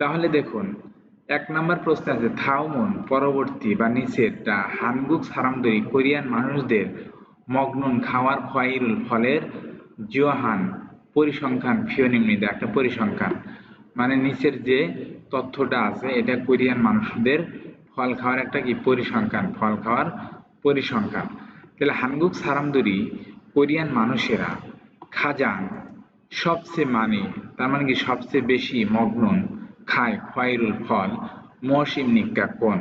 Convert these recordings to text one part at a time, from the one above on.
তাহলে দেখুন, এক নম্বর প্রশ্ন আছে থাউমন পরবর্তী বা নিচেরটা হানগুক সারামদরি কোরিয়ান মানুষদের মগ্নুন খাওয়ার খোয়াইরুল ফলের জিওহান পরিসংখ্যান ফিওনিমনিতে একটা পরিসংখ্যান। মানে নিচের যে তথ্যটা আছে, এটা কোরিয়ান মানুষদের ফল খাওয়ার একটা কি পরিসংখ্যান, ফল খাওয়ার পরিসংখ্যান। তাহলে হানগুক সারামদুরি কোরিয়ান মানুষেরা খাজাং সবচেয়ে মানে তার মানে কি সবচেয়ে বেশি মগ্ন খায় খয়রুল ফল মৌসিম নিকা কোন?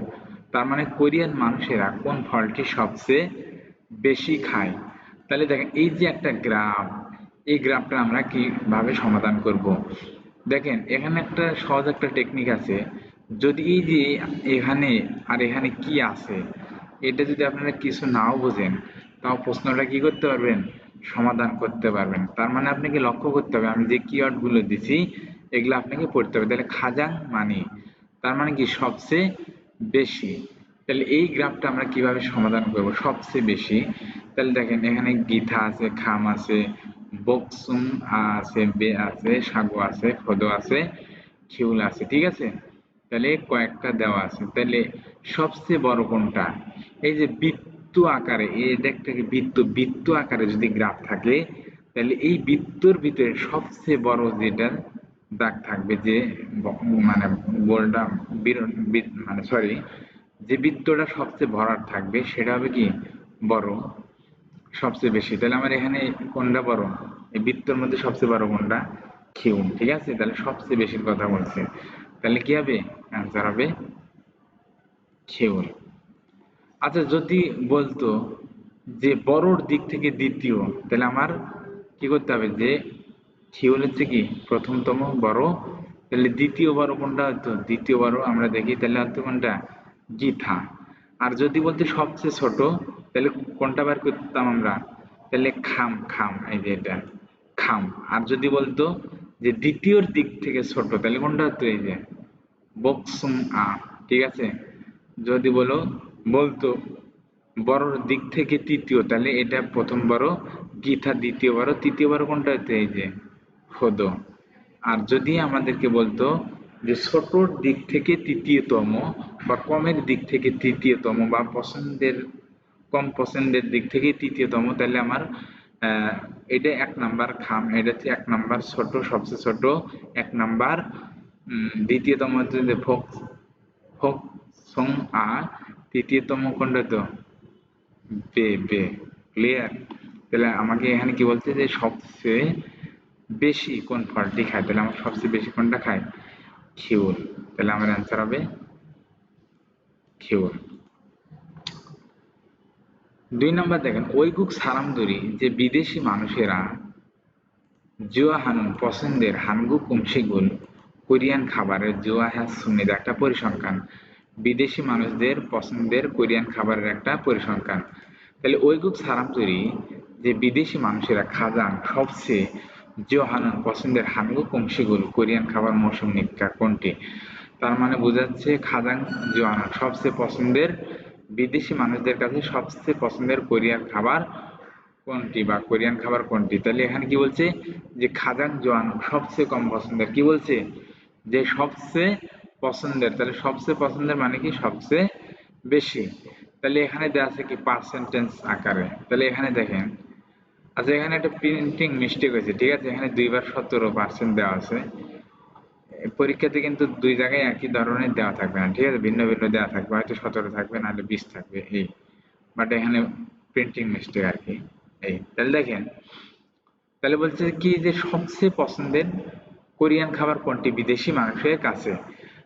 তার মানে কোরিয়ান মানুষেরা কোন ফলটি সবচেয়ে বেশি খায়? তাহলে দেখেন, এই যে একটা গ্রাফ এই গ্রাফটা আমরা কীভাবে সমাধান করব? দেখেন, এখানে একটা সহজ একটা টেকনিক আছে। যদি এই যে এখানে আর এখানে কি আছে, এটা যদি আপনারা কিছু নাও বোঝেন, তাও প্রশ্নটা কি করতে পারবেন? সমাধান করতে পারবেন। তার মানে আপনাকে লক্ষ্য করতে হবে, আমি যে কিওয়ার্ডগুলো দিছি এগুলো আপনাকে পড়তে হবে। তাহলে খাজাং মানি, তার মানে কি সবচেয়ে বেশি? তাহলে এই গ্রাফটা আমরা কীভাবে সমাধান করব? সবচেয়ে বেশি, তাহলে দেখেন এখানে গীথা আছে, খাম আছে, বকসুম আছে, বে আছে, সাগু আছে, খোদো আছে, খিউল আছে, ঠিক আছে? তাহলে কয়েকটা দেওয়া আছে। তাহলে সবচেয়ে বড় কোনটা? এই যে বৃত্ত আকারে এটা একটা বৃত্ত বৃত্ত আকারে যদি গ্রাফ থাকে, তাহলে এই বৃত্তর ভিতরে সবচেয়ে বড় যেটা দাগ থাকবে যে মানে গোলটা মানে সরি যে বৃত্তটা সবচেয়ে ভরাট থাকবে সেটা হবে কি? বড়, সবচেয়ে বেশি। তাহলে আমার এখানে কোনটা বড়? এই বৃত্তর মধ্যে সবচেয়ে বড় কোনটা? খিউন ঠিক আছে? তাহলে সবচেয়ে বেশির কথা বলছে। তাহলে কি হবে? অ্যান্সার হবে খেউল আচ্ছা যদি বলতো যে বড়র দিক থেকে দ্বিতীয়, তাহলে আমার কি করতে হবে? যে খেউল হচ্ছে কি প্রথমতম বড় তাহলে দ্বিতীয় বড় কোনটা? হতো দ্বিতীয় বড় আমরা দেখি, তাহলে হতো কোনটা? গীথা আর যদি বলতে সবচেয়ে ছোট, তাহলে কোনটা বার করতাম আমরা? তাহলে খাম খাম, এই যে এটা। খাম। আর যদি বলতো যে দ্বিতীয়র দিক থেকে ছোট, তাহলে কোনটা হতো? এই যে বকসুম আ, ঠিক আছে? যদি বলো, বলতো বড় দিক থেকে তৃতীয়, তাহলে এটা প্রথম বড় গীতা দ্বিতীয় বড় তৃতীয় বড় কোনটা হতো? এই যে খোদ আর যদি আমাদেরকে বলতো যে ছোটর দিক থেকে তৃতীয়তম বা কমের দিক থেকে তৃতীয়তম বা পছন্দের, কম পছন্দের দিক থেকে তৃতীয়তম, তাহলে আমার এটা এক নাম্বার খাম, এটা হচ্ছে এক নাম্বার ছোট, সবচেয়ে ছোট, এক নাম্বার দ্বিতীয়তম হচ্ছে যে ফোক ফোক সং আ, তৃতীয়তম কোনটা তো? বে বে ক্লিয়ার তাহলে আমাকে এখানে কি বলছে যে সবচেয়ে বেশি কোন ফলটি খায়? তাহলে আমার সবচেয়ে বেশি কোনটা খায় খিউল তাহলে আমার অ্যান্সার হবে খিউল দুই নম্বর দেখেন, ঐগুক সারামদুরি যে বিদেশি মানুষেরা জুয়া হানুন পছন্দের হানগু কুমসিগুল কোরিয়ান খাবারের জুয়া হ্যাস সুনিদ একটা পরিসংখ্যান। বিদেশি মানুষদের পছন্দের কোরিয়ান খাবারের একটা পরিসংখ্যান। তাহলে ঐগুক সারামদুরি যে বিদেশি মানুষেরা খাজান সবচেয়ে জোহানুন পছন্দের হানগু কুমসিগুল কোরিয়ান খাবার মৌসুম নিকা কোনটি? তার মানে বোঝাচ্ছে খাজাং জোহানুন সবচেয়ে পছন্দের বিদেশি মানুষদের কাছে সবচেয়ে পছন্দের কোরিয়ান খাবার কোনটি বা কোরিয়ান খাবার কোনটি? তাহলে এখানে কি বলছে যে খাজাং জোয়ান সবচেয়ে কম পছন্দের। কি বলছে? যে সবচেয়ে পছন্দের। তাহলে সবচেয়ে পছন্দের মানে কি? সবচেয়ে বেশি। তাহলে এখানে দেওয়া আছে কি পার্সেন্টেজ আকারে। তাহলে এখানে দেখেন আচ্ছা এখানে একটা প্রিন্টিং মিস্টেক হয়েছে, ঠিক আছে? এখানে দুইবার সতেরো পার্সেন্ট দেওয়া আছে। পরীক্ষাতে কিন্তু দুই জায়গায় একই ধরনের দেওয়া থাকবে না, ঠিক আছে? ভিন্ন ভিন্ন দেওয়া থাকবে, হয়তো সতেরো থাকবে, নাহলে বিশ থাকবে, এই। বাট এখানে প্রিন্টিং মিস্টেক আর কি, এই। তাহলে দেখেন, তাহলে বলছে কি যে সবচেয়ে পছন্দের কোরিয়ান খাবার কোনটি? বিদেশি মানুষের কাছে।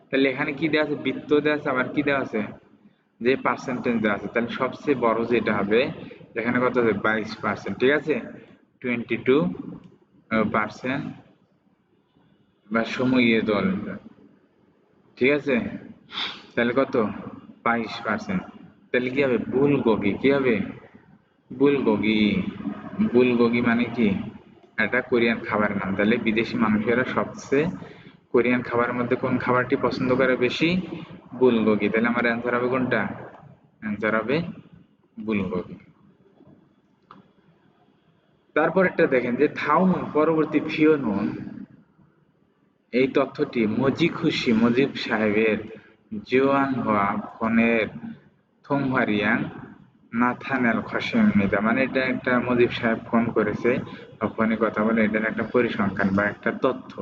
তাহলে এখানে কি দেওয়া আছে? বৃত্ত দেওয়া আছে, আবার কি দেওয়া আছে? যে পার্সেন্টেজ দেওয়া আছে, তাহলে সবচেয়ে বড় যেটা হবে এখানে কত হবে বাইশ পার্সেন্ট ঠিক আছে? টোয়েন্টি টু পার্সেন্ট বা সময় দল। ঠিক আছে? তাহলে কত? বাইশ পার্সেন্ট তাহলে কি হবে? বুলগগি কি হবে? বুলগগি বুলগগি মানে কি? এটা কোরিয়ান খাবারের নাম। তাহলে বিদেশি মানুষেরা সবচেয়ে কোরিয়ান খাবারের মধ্যে কোন খাবারটি পছন্দ করে বেশি? বুলগগি তাহলে আমার অ্যান্সার হবে কোনটা? অ্যান্সার হবে বুলগগি তারপর একটা দেখেন যে থাউনুন পরবর্তী ফিওনুন এই তথ্যটি মজি খুশি মুজিব সাহেবের জোয়ান হওয়া ফোনের থোংহারিয়াং নাথানেল খসেম খসেমিদা মানে এটা একটা মুজিব সাহেব ফোন করেছে ফোনে কথা বলে, এটা একটা পরিসংখ্যান বা একটা তথ্য।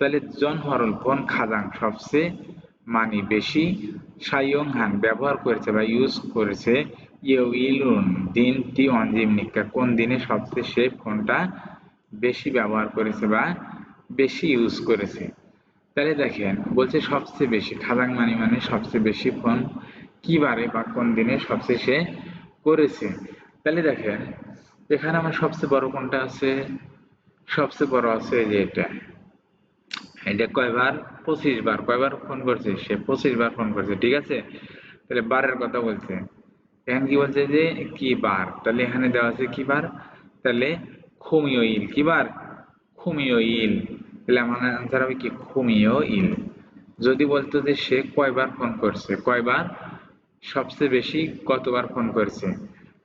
তাহলে জন হরল কোন খাজাং সবচেয়ে মানি বেশি? সাইয়ং হান ব্যবহার করেছে বা ইউজ করেছে ইউ ইলুন, দিন টি অঞ্জিম নিকা কোন দিনে সবচেয়ে সে ফোনটা বেশি ব্যবহার করেছে বা বেশি ইউজ করেছে? তাহলে দেখেন, বলছে সবচেয়ে বেশি খাজাং মানি মানে সবচেয়ে বেশি ফোন কি বারে বা কোন দিনে সবচেয়ে সে করেছে? তাহলে দেখেন, এখানে আমার সবচেয়ে বড় কোনটা আছে? সবচেয়ে বড় আছে যে এটা। এটা কয়বার? পঁচিশ বার। কয়বার ফোন করছে? সে পঁচিশ বার ফোন করছে, ঠিক আছে? তাহলে বারের কথা বলছে। এখানে কি বলছে যে, কি বার? তাহলে এখানে দেওয়া আছে কি বার? তাহলে খুমিও ইল। কি বার? খুমিও ইল। তাহলে আমার আনসার হবে কি? খুমিও ইল। যদি বলতো যে সে কয়বার ফোন করছে, কয়বার? সবচেয়ে বেশি কতবার ফোন করছে?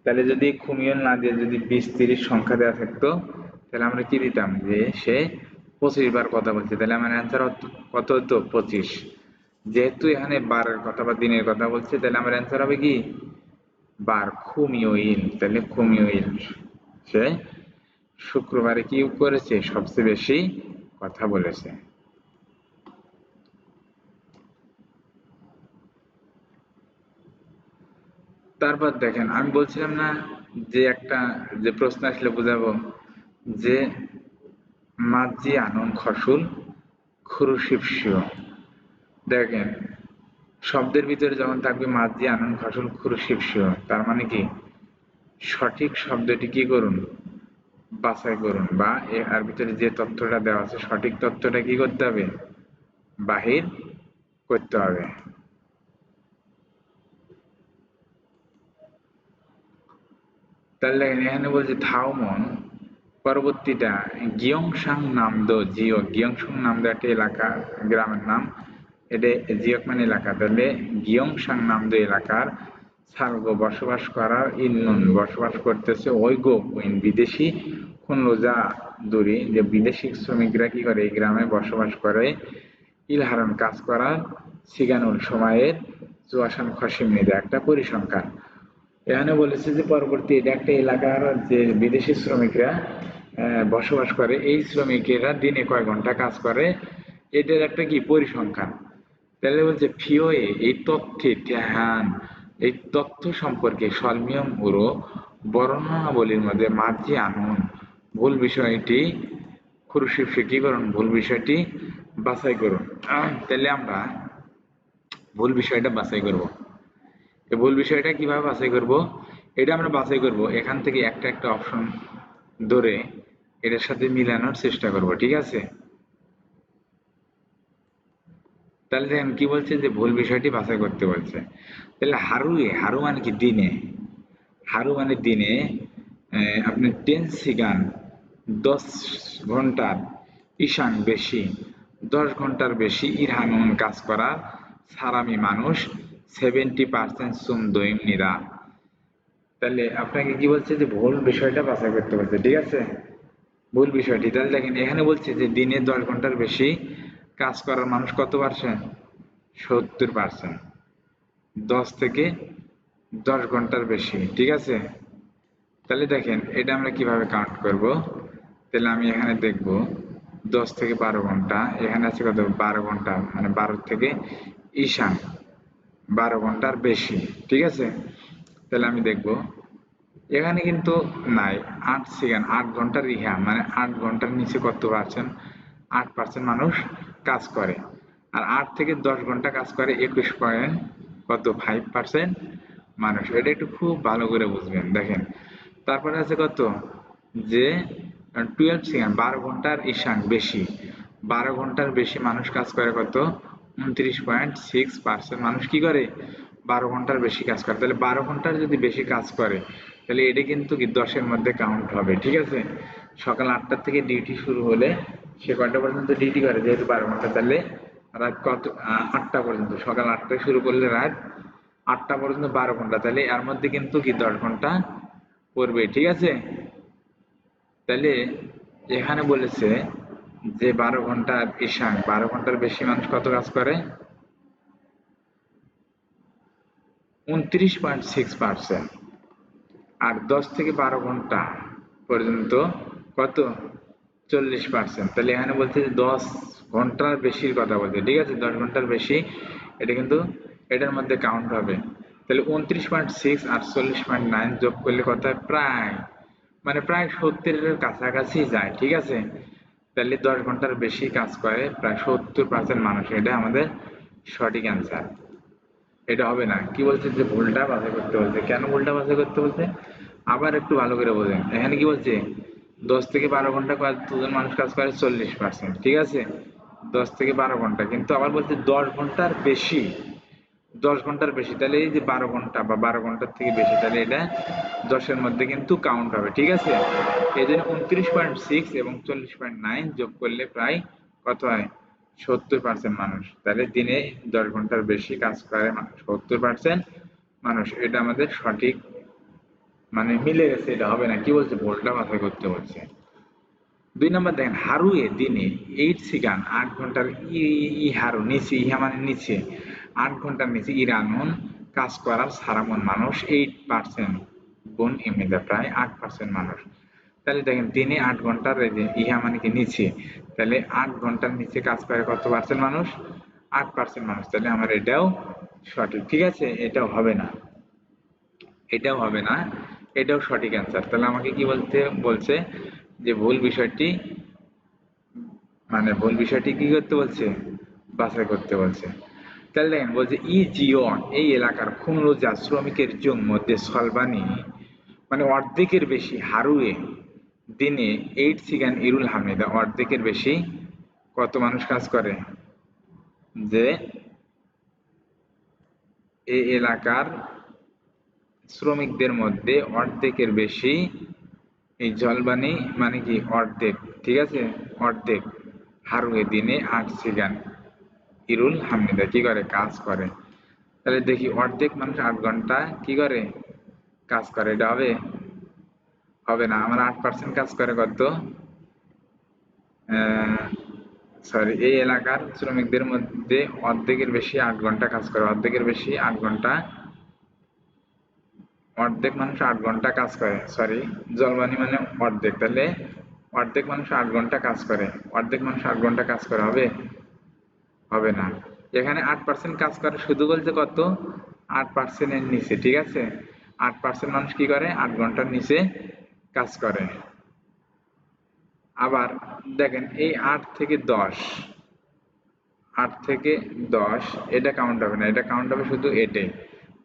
তাহলে যদি খুমিও না দিয়ে যদি বিশ তিরিশ সংখ্যা দেওয়া থাকতো, তাহলে আমরা কি দিতাম? যে সে পঁচিশ বার কথা বলছে। তাহলে আমার অ্যান্সার কত হতো? পঁচিশ। যেহেতু এখানে বারের কথা বা দিনের কথা বলছে, তাহলে আমার অ্যান্সার হবে কি? বার খুমিও ইল তাহলে খুমিও ইল সে শুক্রবারে কি করেছে? সবচেয়ে বেশি কথা বলেছে। তারপর দেখেন, আমি বলছিলাম না যে একটা যে প্রশ্ন আসলে বোঝাবো, যে মাজি আনন খসুল খুরুশিপসিও দেখেন শব্দের ভিতরে যখন থাকবে মাজি আনন খসুল খুরুশিপসিও তার মানে কি? সঠিক শব্দটি কি করুন? বাছাই করুন। বা এর ভিতরে যে তথ্যটা দেওয়া আছে, সঠিক তথ্যটা কি করতে হবে? বাহির করতে হবে। তাহলে এখানে বলছে থাউমন পরবর্তীটা গিয়ংসাং নামদো জিও। গিয়ংসং নামদো একটা এলাকা, গ্রামের নাম। এটা জিয়কমান এলাকা। তাহলে গিয়ংসাং নামদো এলাকার সালগো বসবাস করার ইন্নুন বসবাস করতেছে ওই গো বিদেশি কোন রোজা দূরে, যে বিদেশি শ্রমিকরা কি করে এই গ্রামে বসবাস করে ইলহারণ কাজ করার সিগানুল সময়ের চুয়াশান খসিম নিদে, একটা পরিসংখ্যান। এখানে বলেছে যে পরবর্তী এটা একটা এলাকার যে বিদেশি শ্রমিকরা বসবাস করে, এই শ্রমিকেরা দিনে কয় ঘণ্টা কাজ করে? এটার একটা কি? পরিসংখ্যান। তাহলে বলছে, ফিওয়ে, এই তথ্যে ধ্যান, এই তথ্য সম্পর্কে সলমিয়ম উরো বর্ণনাবলীর মধ্যে মাঝি আনুন। ভুল বিষয়টি খুরুশিব কি করুন, ভুল বিষয়টি বাছাই করুন। তাহলে আমরা ভুল বিষয়টা বাছাই করব। এই ভুল বিষয়টা কীভাবে বাছাই করব? এটা আমরা বাছাই করব। এখান থেকে একটা একটা অপশন ধরে এটার সাথে মিলানোর চেষ্টা করব, ঠিক আছে? তাহলে দেখেন কি বলছে যে ভুল বিষয়টি বাছাই করতে বলছে। তাহলে হারুয়ে, হারু মানে কি দিনে? হারু মানে দিনে আপনি টেন সিগান, দশ ঘণ্টার ঈশান বেশি, দশ ঘণ্টার বেশি ইরহানুন কাজ করা সারামি মানুষ সেভেন্টি পার্সেন্ট সুম দইম নিরা। তাহলে আপনাকে কি বলছে যে ভুল বিষয়টা বাছাই করতে বলছে, ঠিক আছে? ভুল বিষয়টি, তাহলে দেখেন, এখানে বলছে যে দিনে দশ ঘণ্টার বেশি কাজ করার মানুষ কত পার্সেন্ট? সত্তর পার্সেন্ট। দশ থেকে দশ ঘণ্টার বেশি, ঠিক আছে? তাহলে দেখেন, এটা আমরা কীভাবে কাউন্ট করব? তাহলে আমি এখানে দেখব, দশ থেকে বারো ঘণ্টা, এখানে আছে কত? বারো ঘণ্টা মানে বারো থেকে ঈশান, বারো ঘণ্টার বেশি, ঠিক আছে? তাহলে আমি দেখব, এখানে কিন্তু নাই, আট সেকেন্ড, আট ঘণ্টার রিহা মানে আট ঘণ্টার নিচে কত পার্সেন্ট? আট পার্সেন্ট মানুষ কাজ করে। আর আট থেকে দশ ঘণ্টা কাজ করে, একুশ পয়েন্ট কত? ফাইভ পার্সেন্ট মানুষ। এটা একটু খুব ভালো করে বুঝবেন, দেখেন। তারপরে আছে কত? যে টুয়েলভ সেকেন্ড বারো ঘণ্টার ঈশান বেশি। বারো ঘণ্টার বেশি মানুষ কাজ করে কত? উনত্রিশ পয়েন্ট সিক্স পার্সেন্ট মানুষ কি করে? বারো ঘণ্টার বেশি কাজ করে। তাহলে বারো ঘণ্টার যদি বেশি কাজ করে, তাহলে এটা কিন্তু দশের মধ্যে কাউন্ট হবে, ঠিক আছে? সকাল আটটার থেকে ডিউটি শুরু হলে সে কয়টা পর্যন্ত ডিউটি করে? যেহেতু বারো ঘণ্টা তাহলে রাত কত আটটা পর্যন্ত, সকাল আটটায় শুরু করলে রাত আটটা পর্যন্ত বারো ঘণ্টা, তাহলে এর মধ্যে কিন্তু কি দশ ঘণ্টা পড়বে, ঠিক আছে? তাহলে এখানে বলেছে যে বারো ঘণ্টার ইশাং বারো ঘণ্টার বেশি মানুষ কত কাজ করে? উনত্রিশ পয়েন্ট সিক্স পার্সেন্ট। আর দশ থেকে বারো ঘণ্টা পর্যন্ত কত? চল্লিশ পার্সেন্ট তাহলে এখানে বলছে যে দশ ঘণ্টার বেশির কথা বলছে, ঠিক আছে? দশ ঘণ্টার বেশি, এটা কিন্তু এটার মধ্যে কাউন্ট হবে। তাহলে উনত্রিশ পয়েন্ট সিক্স আর চল্লিশ পয়েন্ট নাইন যোগ করলে কথা প্রায় মানে প্রায় সত্তরের কাছাকাছি যায়, ঠিক আছে? তাহলে দশ ঘণ্টার বেশি কাজ করে প্রায় সত্তর পার্সেন্ট মানুষ। এটা আমাদের সঠিক অ্যান্সার এটা হবে না। কি বলছে যে ভুলটা বাছাই করতে বলছে? কেন ভুলটা বাছাই করতে বলছে? আবার একটু ভালো করে বোঝেন। এখানে কি বলছে? দশ থেকে বারো ঘণ্টা দুজন মানুষ কাজ করে চল্লিশ পার্সেন্ট ঠিক আছে? দশ থেকে বারো ঘণ্টা, কিন্তু আবার বলছে দশ ঘণ্টার বেশি। দশ ঘণ্টার বেশি, তাহলে এই যে বারো ঘণ্টা বা বারো ঘণ্টার থেকে বেশি, তাহলে এটা দশের মধ্যে কিন্তু কাউন্ট হবে, ঠিক আছে? এই জন্য উনত্রিশ পয়েন্ট সিক্স এবং চল্লিশ পয়েন্ট নাইন যোগ করলে প্রায় কত হয়? সত্তর পার্সেন্ট মানুষ। তাহলে দিনে দশ ঘণ্টার বেশি কাজ করে মানুষ, সত্তর পার্সেন্ট মানুষ। এটা আমাদের সঠিক মানে মিলে গেছে, এটা হবে না। কি বলছে? ভুলটা মাথায় করতে বলছে। দুই নম্বর দেখেন, হারুয়ে দিনে এইট সিগান, আট ঘণ্টার ই হারু, নিচে, ইহা মানে নিচে, আট ঘণ্টার নিচে ইরানুন কাজ করার সারামন মানুষ, এইট পার্সেন্ট গুণ এমনিতে প্রায় আট পার্সেন্ট মানুষ। তাহলে দেখেন, দিনে আট ঘণ্টার ইহা মানে কি নিচে, তাহলে আট ঘণ্টার নিচে কাজ করে কত পার্সেন্ট মানুষ? আট পার্সেন্ট মানুষ। তাহলে আমার এটাও সঠিক। ঠিক আছে? এটাও হবে না। এটাও হবে না। এটাও সঠিক অ্যান্সার তাহলে আমাকে কি বলতে, বলছে যে ভুল বিষয়টি মানে ভুল বিষয়টি কি করতে বলছে? বাছাই করতে বলছে। তাহলে দেখেন, বলছে, ই জিওন, এই এলাকার খুনরোজা শ্রমিকের জং মধ্যে সলবানি মানে অর্ধেকের বেশি হারুয়ে দিনে এইট সিগান ইরুল হামিদা, অর্ধেকের বেশি কত মানুষ কাজ করে? যে এই এলাকার শ্রমিকদের মধ্যে অর্ধেকের বেশি এই জলবানি মানে কি, অর্ধেক, ঠিক আছে? অর্ধেক হারুয়ে দিনে আট ইরুল হামিদা কি করে? কাজ করে। তাহলে দেখি অর্ধেক মানুষ আট ঘণ্টা কি করে? কাজ করে, এটা হবে? হবে না। আমার আট পার্সেন্ট কাজ করে কত? সরি এই এলাকার শ্রমিকদের মধ্যে অর্ধেকের বেশি আট ঘণ্টা কাজ করে। অর্ধেকের বেশি আট ঘণ্টা অর্ধেক মানুষ আট ঘণ্টা কাজ করে সরি জলবানি মানে অর্ধেক। তাহলে অর্ধেক মানুষ আট ঘণ্টা কাজ করে, অর্ধেক মানুষ আট ঘণ্টা কাজ করে, হবে? হবে না। এখানে আট পার্সেন্ট কাজ করে শুধু বলতে কত? আট পার্সেন্টের নিচে, ঠিক আছে? আট পার্সেন্ট মানুষ কি করে? আট ঘণ্টার নিচে কাজ করে। আবার দেখেন, এই আট থেকে দশ, আট থেকে দশ, এটা কাউন্ট হবে না, এটা কাউন্ট হবে শুধু এটে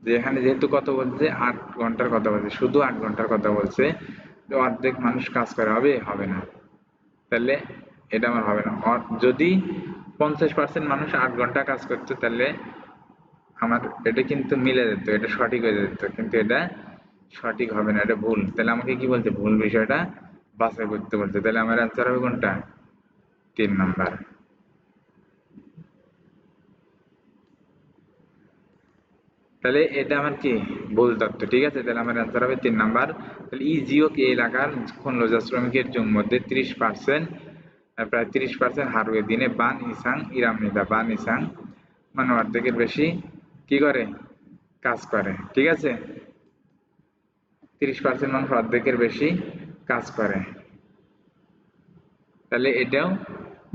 যে এখানে যেহেতু কত বলছে, আট ঘণ্টার কথা বলছে, শুধু আট ঘণ্টার কথা বলছে অর্ধেক মানুষ কাজ করে, হবে? হবে না। তাহলে এটা আমার হবে না। যদি পঞ্চাশ পার্সেন্ট মানুষ আট ঘণ্টা কাজ করতো, তাহলে আমার এটা কিন্তু মিলে যেত, এটা সঠিক হয়ে যেত, কিন্তু এটা সঠিক হবে না, এটা ভুল। তাহলে আমাকে কি বলছে? ভুল বিষয়টা বাছাই করতে বলছে। তাহলে আমার অ্যান্সার হবে কোনটা? তিন নাম্বার। তাহলে এটা আমার কি? ভুল তত্ত্ব ঠিক আছে? তাহলে আমার অ্যান্সার হবে তিন নাম্বার। তাহলে ই জিও কে এলাকার কোন লোজা শ্রমিকের জন্য মধ্যে ত্রিশ পার্সেন্ট প্রায় তিরিশ পার্সেন্ট হারুয়ে দিনে বান ইসাং ইরামনিদা বান ইসাং মানে অর্ধেকের বেশি কি করে? কাজ করে, ঠিক আছে? তিরিশ পার্সেন্ট মানুষ অর্ধেকের বেশি কাজ করে। তাহলে এটাও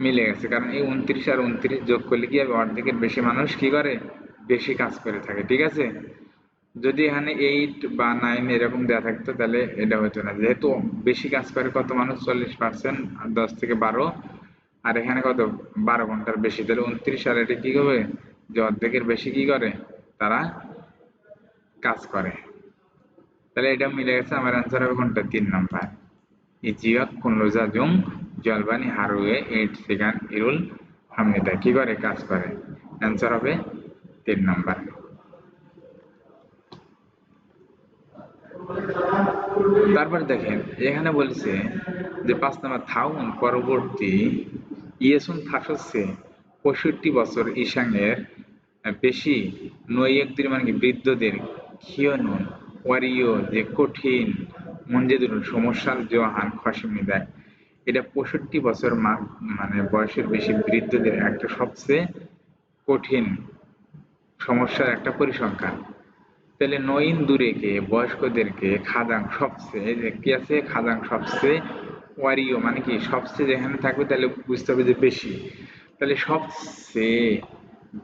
মিলে গেছে, কারণ এই উনত্রিশ আর উনত্রিশ যোগ করলে কি হবে? অর্ধেকের বেশি মানুষ কি করে? বেশি কাজ করে থাকে, ঠিক আছে? যদি এখানে এইট বা নাইন এরকম দেওয়া থাকতো, তাহলে এটা হতো না। যেহেতু বেশি কাজ করে কত মানুষ? চল্লিশ পার্সেন্ট দশ থেকে বারো। আর এখানে কত? বারো ঘণ্টার বেশি। তাহলে উনত্রিশ আর এটা কি হবে যে অর্ধেকের বেশি কি করে? তারা কাজ করে। তাহলে এটা মিলে গেছে আমার অ্যান্সার হবে কোনটা? তিন নাম্বার। ইজিয়ক কুনলোজা জুং জলবানি হারুয়ে এইট সেকেন্ড ইরুল হামিদা কি করে? কাজ করে। অ্যান্সার হবে তিন নাম্বার। তারপর দেখেন, এখানে বলছে যে পাঁচ নাম্বার, থাউন পরবর্তী ইয়েসুন থাকছে পঁয়ষট্টি বছর ইসাংয়ের বেশি নৈয়কদের মানে কি বৃদ্ধদের, খিয়নুন ওয়ারিও যে কঠিন মঞ্জেদুর সমস্যার জোহান খসমি দেয়। এটা পঁয়ষট্টি বছর মানে বয়সের বেশি বৃদ্ধদের একটা সবচেয়ে কঠিন সমস্যার একটা পরিসংখ্যান। তাহলে নইন দূরেকে, বয়স্কদেরকে খাদাং সবচেয়ে কি আছে? খাদাং সবচেয়ে ওয়ারিও মানে কি সবচেয়ে যেখানে থাকবে তাহলে বুঝতে হবে যে বেশি। তাহলে সবচেয়ে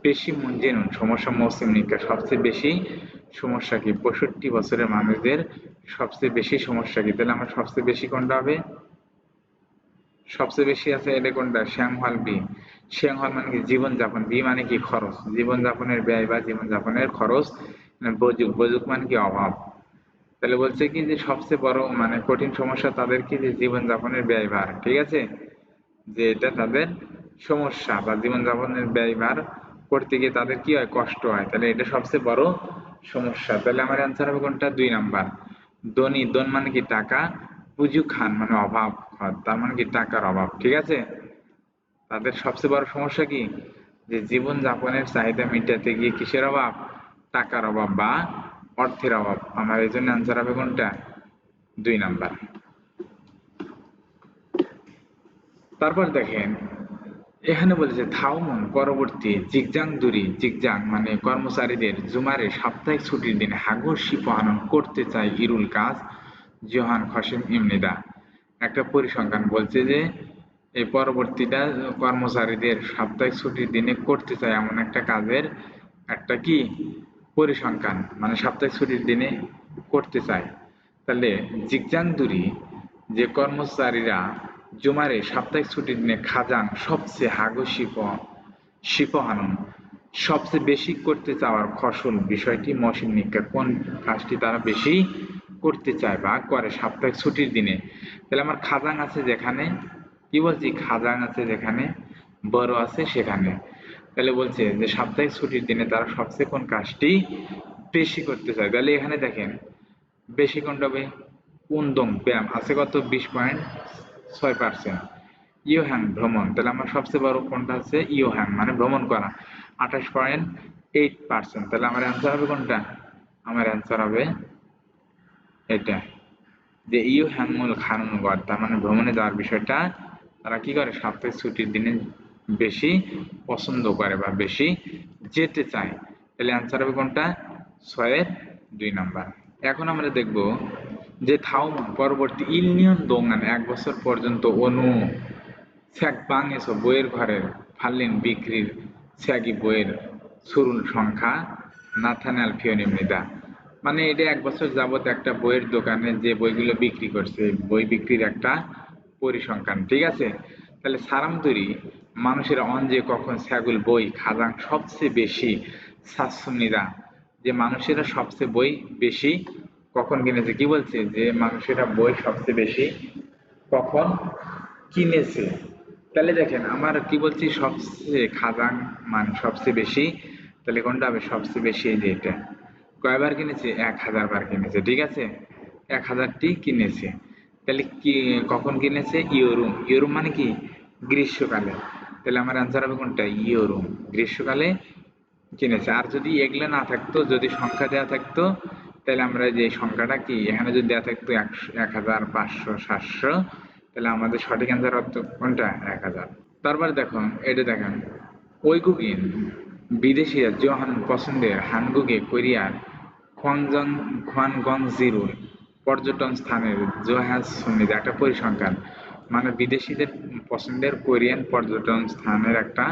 বেশি মন মুঞ্জেনুন সমস্যা মৌসুম নিকা সবচেয়ে বেশি সমস্যা কি? পঁয়ষট্টি বছরের মানুষদের সবচেয়ে বেশি সমস্যা কি? তাহলে আমার সবচেয়ে বেশি কোনটা হবে? সবচেয়ে বেশি আছে এটা কোনটা? শ্যামহল বি। শ্যামহল মানে কি? জীবনযাপন। বি মানে কি? খরচ। জীবনযাপনের ব্যয় বা জীবনযাপনের খরচ মানে বজুক বজুক মানে কি? অভাব। তাহলে বলছে কি যে সবচেয়ে বড় মানে কঠিন সমস্যা তাদের কি? যে জীবনযাপনের ব্যয়ভার ঠিক আছে? যে এটা তাদের সমস্যা বা জীবনযাপনের ব্যয়ভার করতে গিয়ে তাদের কি হয়? কষ্ট হয়। তাহলে এটা সবচেয়ে বড় সমস্যা। তাহলে আমার অ্যান্সার হবে কোনটা? দুই নাম্বার। দনি দন মানে কি? টাকা। পুজু খান মানে অভাব তার মানে কি টাকার অভাব, ঠিক আছে? তাদের সবচেয়ে বড় সমস্যা কি? যে জীবন যাপনের চাহিদা মেটাতে গিয়ে কিসের অভাব? টাকার অভাব বা অর্থের অভাব। আমার এই জন্য অ্যান্সার হবে কোনটা? দুই নাম্বার। তারপর দেখেন, এখানে বলেছে থাউমন পরবর্তী, জিগজাং দুরি, জিগজাং মানে কর্মচারীদের জুমারে সাপ্তাহিক ছুটির দিন হাগর শিপানন করতে চায় ইরুল কাজ জোহান খসিম ইমনিদা একটা পরিসংখ্যান বলছে যে, এই পরবর্তীটা কর্মচারীদের সাপ্তাহিক ছুটির দিনে করতে চায় এমন একটা কাজের একটা কি? পরিসংখ্যান মানে সাপ্তাহিক ছুটির দিনে করতে চায়। তাহলে জিগজাং দুরি যে কর্মচারীরা জুমারে সাপ্তাহিক ছুটির দিনে খাজান সবচেয়ে হাগো শিপ শিপহানন, সবচেয়ে বেশি করতে চাওয়ার ফসল বিষয়টি মৌসুম নিকা কোন কাজটি তারা বেশি করতে চায় বা করে সাপ্তাহিক ছুটির দিনে। তাহলে আমার খাজাং আছে যেখানে। কি বলছি? খাজাং আছে যেখানে, বড় আছে সেখানে। তাহলে বলছে যে সাপ্তাহিক ছুটির দিনে তারা সবচেয়ে কোন কাজটি বেশি করতে চায়? তাহলে এখানে দেখেন, বেশি কোনটা হবে? উন্দম ব্যায়াম। আছে কত? বিশ পয়েন্ট ছয় পার্সেন্ট। ইয়োহ্যাং ভ্রমণ। তাহলে আমার সবচেয়ে বড় কোনটা আছে? ইয়োহ্যাং মানে ভ্রমণ করা। আঠাশ পয়েন্ট এইট পার্সেন্ট। তাহলে আমার অ্যান্সার হবে কোনটা? আমার অ্যান্সার হবে এটা, যে ইউ হ্যাংমুল খানুনগর তার মানে ভ্রমণে যাওয়ার বিষয়টা, তারা কি করে? সাপ্তাহিক ছুটির দিনে বেশি পছন্দ করে বা বেশি যেতে চায়। তাহলে অ্যান্সার হবে কোনটা? ছয়ের দুই নাম্বার। এখন আমরা দেখব যে থাউমন পরবর্তী ইলনিয়ন দোঙ্গান এক বছর পর্যন্ত অনু স্যাক বাংএসো বইয়ের ঘরের, ফাল্লিন বিক্রির স্যাগি বইয়ের সুরুল সংখ্যা, নাথানাল ফিওনিমনিদা মানে এটা এক বছর যাবত একটা বইয়ের দোকানে যে বইগুলো বিক্রি করছে, বই বিক্রির একটা পরিসংখ্যান, ঠিক আছে? তাহলে সারামতুরি মানুষের অঞ্জে কখন ছাগল, বই খাজাং সবচেয়ে বেশি সাতসুনিরা যে মানুষেরা সবচেয়ে বই বেশি কখন কিনেছে? কি বলছে? যে মানুষেরা বই সবচেয়ে বেশি কখন কিনেছে? তাহলে দেখেন, আমার কি বলছি, সবচেয়ে খাজাং মানে সবচেয়ে বেশি, তাহলে কোনটা হবে? সবচেয়ে বেশি এই যে এটা। কয়বার কিনেছে? এক হাজার বার কিনেছে, ঠিক আছে? এক হাজারটি কিনেছে। তাহলে কি, কখন কিনেছে? ইয়োরুম ইয়োরুম মানে কি? গ্রীষ্মকালে। তাহলে আমার অ্যান্সার হবে কোনটা? ইয়োরুম গ্রীষ্মকালে কিনেছে। আর যদি এগুলো না থাকতো, যদি সংখ্যা দেওয়া থাকতো, তাহলে আমরা যে সংখ্যাটা কি? এখানে যদি দেওয়া থাকতো একশো এক হাজার পাঁচশো, সাতশো, তাহলে আমাদের সঠিক অ্যান্সার হতো কোনটা? এক হাজার তারপরে দেখুন এটা দেখেন ওইগুগিন বিদেশিরা জোহান পছন্দের হানগুগে কোরিয়ার খোয়াংজন খোয়ানগঞ্জ জিরুর পর্যটন স্থানের জোহাজ সমিতি একটা পরিসংখ্যান। মানে বিদেশিদের পছন্দের কোরিয়ান পর্যটন স্থানের একটা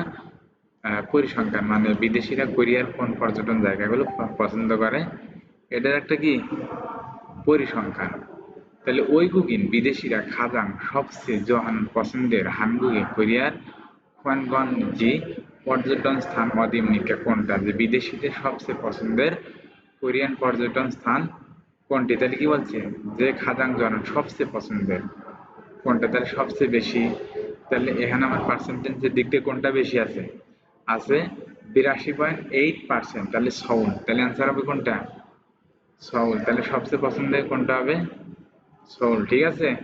পরিসংখ্যান। মানে বিদেশিরা কোরিয়ার কোন পর্যটন জায়গাগুলো পছন্দ করে, এটার একটা কি? পরিসংখ্যান। তাহলে ওই গুগিন বিদেশিরা খাজাং সবচেয়ে জহান পছন্দের হানগুগে কোরিয়ার খোয়ানগঞ্জি পর্যটন স্থান অদিমনিকা কোনটা? যে বিদেশিদের সবচেয়ে পছন্দের কোরিয়ান পর্যটন স্থান কোনটি? তাহলে কি বলছে? যে খাজাং জন সবচেয়ে পছন্দের। কোনটা তাহলে সবচেয়ে বেশি? তাহলে এখানে আমার পার্সেন্টেজের দিক থেকে কোনটা বেশি আছে? আছে বিরাশি পয়েন্ট এইট পার্সেন্ট তাহলে সউল। তাহলে অ্যান্সার হবে কোনটা? সউল। তাহলে সবচেয়ে পছন্দের কোনটা হবে? সউল। ঠিক আছে?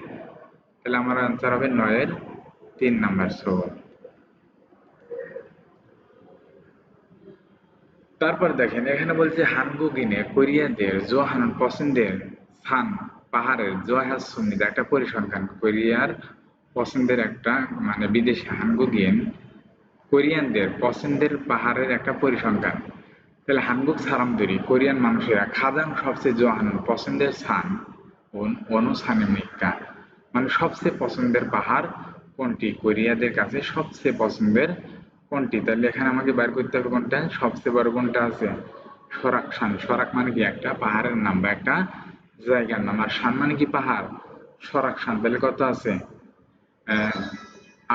তাহলে আমার অ্যান্সার হবে নয়ের তিন নাম্বার সউল। তারপর দেখেন, এখানে বলছে, হানগুগিনে কোরিয়ানদের জোহান পছন্দের স্থান, পাহাড়ের জোহাজ সুমিদা একটা পরিসংখ্যান। কোরিয়ার পছন্দের একটা মানে বিদেশি হানগু গেম কোরিয়ানদের পছন্দের পাহাড়ের একটা পরিসংখ্যান। তাহলে হানগুক সারামদুরি, কোরিয়ান মানুষেরা খাজাং সবচেয়ে জোহানুন পছন্দের স্থান অনুসানিমিকা মানে সবচেয়ে পছন্দের পাহাড় কোনটি? কোরিয়াদের কাছে সবচেয়ে পছন্দের কোনটি? তাহলে এখানে আমাকে বের করতে হবে কোনটা? সবচেয়ে বড় কোনটা আছে? সরাক শান সরাক মানে কি? একটা পাহাড়ের নাম বা একটা জায়গার নাম। আর শান মানে কি পাহাড়? সরাক শান তাহলে কত আছে?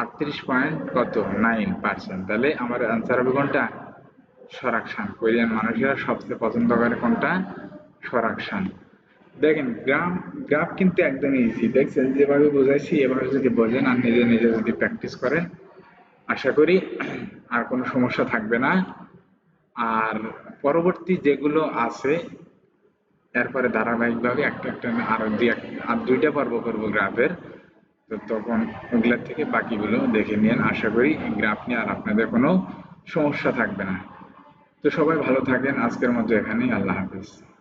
আটত্রিশ পয়েন্ট কত? Nine percent. তাহলে আমার আনসার হবে কোনটা? সরাকশান কোরিয়ান মানুষেরা সবচেয়ে পছন্দ করে কোনটা? সরাকশান দেখেন, গ্রাম গ্রাফ কিন্তু একদম ইজি দেখছেন? যেভাবে বোঝাইছি, এভাবে যদি বোঝেন আর নিজে নিজে যদি প্র্যাকটিস করেন আশা করি আর কোনো সমস্যা থাকবে না। আর পরবর্তী যেগুলো আছে, এরপরে ধারাবাহিকভাবে একটা একটা আর দুই আর দুইটা পর্ব করব গ্রাফের। তো তখন ওগুলার থেকে বাকিগুলো দেখে নিন। আশা করি গ্রাফ নিয়ে আর আপনাদের কোনো সমস্যা থাকবে না। তো সবাই ভালো থাকেন। আজকের মতো এখানেই। আল্লাহ হাফিজ।